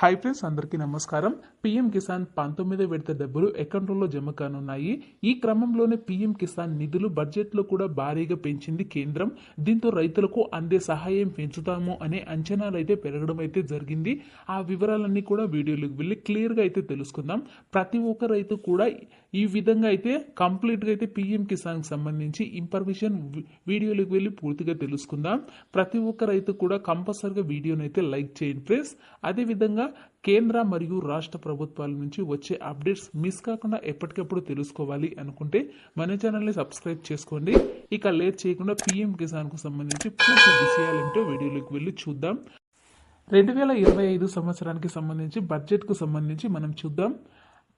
Hi friends అందరికీ నమస్కారం. PM Kisan పంతొమ్మిదో విడత డబ్బులు అకౌంట్లలో జమ కానున్నాయి. ఈ క్రమంలోనే పీఎం కిసాన్ నిధులు బడ్జెట్లో కూడా భారీగా పెంచింది కేంద్రం. దీంతో రైతులకు అందే సహాయం పెంచుతాము అనే అంచనాలు అయితే పెరగడం అయితే జరిగింది. ఆ వివరాలన్నీ కూడా వీడియోలోకి వెళ్ళి క్లియర్గా అయితే తెలుసుకుందాం. ప్రతి ఒక్క రైతు కూడా ఈ విధంగా అయితే కంప్లీట్గా అయితే పీఎం కిసాన్కి సంబంధించి ఇన్ఫర్మేషన్ వీడియోలోకి వెళ్ళి పూర్తిగా తెలుసుకుందాం. ప్రతి ఒక్క రైతు కూడా కంపల్సరిగా వీడియోని అయితే లైక్ చేయండి ఫ్రెండ్స్. అదేవిధంగా కేంద్ర మరియు రాష్ట్ర ప్రభుత్వాల నుంచి వచ్చే అప్డేట్స్ మిస్ కాకుండా ఎప్పటికప్పుడు తెలుసుకోవాలి అనుకుంటే మన ఛానల్ని సబ్స్క్రైబ్ చేసుకోండి. ఇక లేట్ చేయకుండా పీఎం కిసాన్కు సంబంధించి పూర్తి విషయాలేంటో వీడియోలోకి వెళ్ళి చూద్దాం. రెండు వేల ఇరవై ఐదు సంవత్సరానికి సంబంధించి బడ్జెట్కు సంబంధించి మనం చూద్దాం.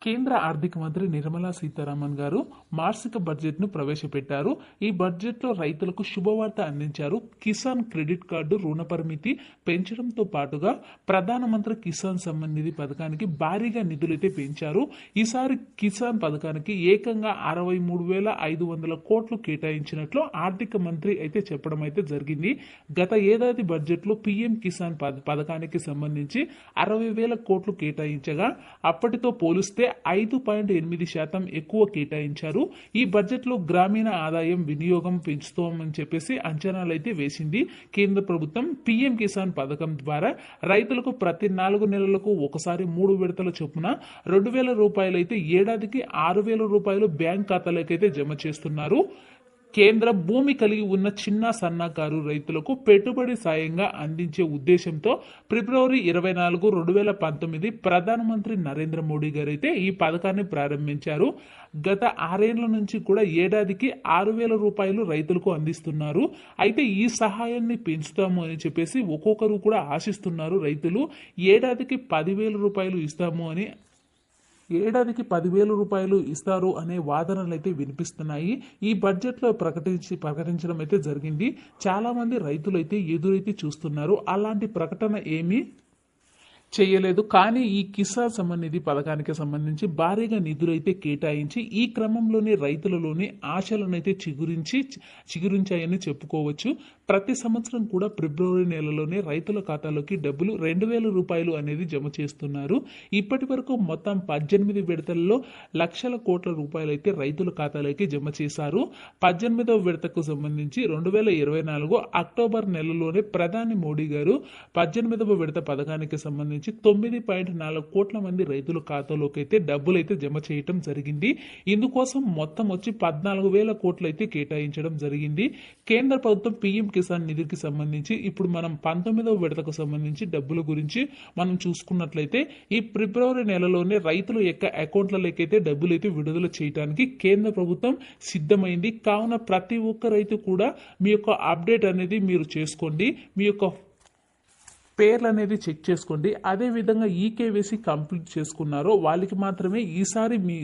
కేంద్ర ఆర్థిక మంత్రి నిర్మలా సీతారామన్ గారు వార్షిక బడ్జెట్ను ప్రవేశపెట్టారు. ఈ బడ్జెట్లో రైతులకు శుభవార్త అందించారు. కిసాన్ క్రెడిట్ కార్డు రుణ పరిమితి పెంచడంతో పాటుగా ప్రధానమంత్రి కిసాన్ సమ్మాన్ నిధి పథకానికి భారీగా నిధులైతే పెంచారు. ఈసారి కిసాన్ పథకానికి ఏకంగా అరవై మూడు వేల ఐదు వందల కోట్లు కేటాయించినట్లు ఆర్థిక మంత్రి అయితే చెప్పడం అయితే జరిగింది. గత ఏడాది బడ్జెట్లో పీఎం కిసాన్ పథకానికి సంబంధించి అరవై వేల కోట్లు కేటాయించగా అప్పటితో పోలిస్తే ఐదు పాయింట్ ఎనిమిది శాతం ఎక్కువ కేటాయించారు. ఈ బడ్జెట్లో గ్రామీణ ఆదాయం వినియోగం పెంచుతామని చెప్పేసి అంచనాలు అయితే వేసింది కేంద్ర ప్రభుత్వం. పీఎం కిసాన్ పథకం ద్వారా రైతులకు ప్రతి నాలుగు నెలలకు ఒకసారి మూడు విడతల చొప్పున రెండు వేల రూపాయలు అయితే ఏడాదికి ఆరు వేల రూపాయలు బ్యాంక్ ఖాతాలకైతే జమ చేస్తున్నారు. కేంద్ర భూమి కలిగి ఉన్న చిన్న సన్నకారు రైతులకు పెట్టుబడి సాయంగా అందించే ఉద్దేశంతో ఫిబ్రవరి ఇరవై నాలుగు రెండు వేల పంతొమ్మిది ప్రధానమంత్రి నరేంద్ర మోడీ గారు అయితే ఈ పథకాన్ని ప్రారంభించారు. గత ఆరేళ్ళ నుంచి కూడా ఏడాదికి ఆరు వేల రూపాయలు రైతులకు అందిస్తున్నారు. అయితే ఈ సహాయాన్ని పెంచుతాము అని చెప్పేసి ఒక్కొక్కరు కూడా ఆశిస్తున్నారు రైతులు. ఏడాదికి పదివేల రూపాయలు ఇస్తాము అని ఏడాదికి పదివేల రూపాయలు ఇస్తారు అనే వాదనలు అయితే వినిపిస్తున్నాయి. ఈ బడ్జెట్లో ప్రకటించి ప్రకటించడం అయితే జరిగింది. చాలామంది రైతులు అయితే ఎదురైతే చూస్తున్నారు. అలాంటి ప్రకటన ఏమీ? చేయలేదు. కానీ ఈ కిసాన్ సంబంధించి పథకానికి సంబంధించి భారీగా నిధులైతే కేటాయించి ఈ క్రమంలోనే రైతులలోని ఆశలనైతే చిగురించి చిగురించాయని చెప్పుకోవచ్చు. ప్రతి సంవత్సరం కూడా ఫిబ్రవరి నెలలోనే రైతుల ఖాతాలోకి డబ్బులు రెండు వేల రూపాయలు అనేది జమ చేస్తున్నారు. ఇప్పటి వరకు మొత్తం పద్దెనిమిది విడతల్లో లక్షల కోట్ల రూపాయలు అయితే రైతుల ఖాతాలోకి జమ చేశారు. పద్దెనిమిదవ విడతకు సంబంధించి రెండు వేల ఇరవై నాలుగు అక్టోబర్ నెలలోనే ప్రధాని మోడీ గారు పద్దెనిమిదవ విడత పథకానికి సంబంధించి తొమ్మిది పాయింట్ నాలుగు కోట్ల మంది రైతుల ఖాతాలోకి అయితే డబ్బులు అయితే జమ చేయటం జరిగింది. ఇందుకోసం మొత్తం వచ్చి పద్నాలుగు వేల కోట్లు అయితే కేటాయించడం జరిగింది. కేంద్ర ప్రభుత్వం పీఎం కిసాన్ నిధికి సంబంధించి ఇప్పుడు మనం పంతొమ్మిదవ విడతకు సంబంధించి డబ్బుల గురించి మనం చూసుకున్నట్లయితే ఈ ఫిబ్రవరి నెలలోనే రైతుల యొక్క అకౌంట్లలోకైతే డబ్బులు అయితే విడుదల చేయడానికి కేంద్ర ప్రభుత్వం సిద్ధమైంది. కావున ప్రతి ఒక్క రైతు కూడా మీ యొక్క అప్డేట్ అనేది మీరు చేసుకోండి. మీ యొక్క పేర్లు అనేది చెక్ చేసుకోండి. అదే విధంగా ఈకేవీసీ కంప్లీట్ చేసుకున్నారో వాళ్ళకి మాత్రమే ఈసారి మీ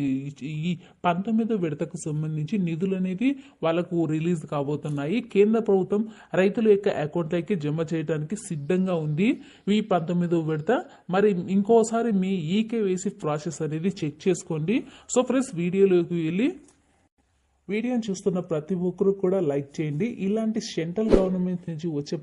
ఈ పంతొమ్మిదో విడతకు సంబంధించి నిధులు అనేది వాళ్ళకు రిలీజ్ కాబోతున్నాయి. కేంద్ర ప్రభుత్వం రైతుల యొక్క అకౌంట్లకి జమ చేయడానికి సిద్ధంగా ఉంది. ఈ పంతొమ్మిదో విడత. మరి ఇంకోసారి మీ ఈకేవీసీ ప్రాసెస్ అనేది చెక్ చేసుకోండి. సో ఫ్రెండ్స్ వీడియోలోకి వెళ్ళి వీడియోని చూస్తున్న ప్రతి ఒక్కరు కూడా లైక్ చేయండి. ఇలాంటి సెంట్రల్ గవర్నమెంట్ నుంచి వచ్చే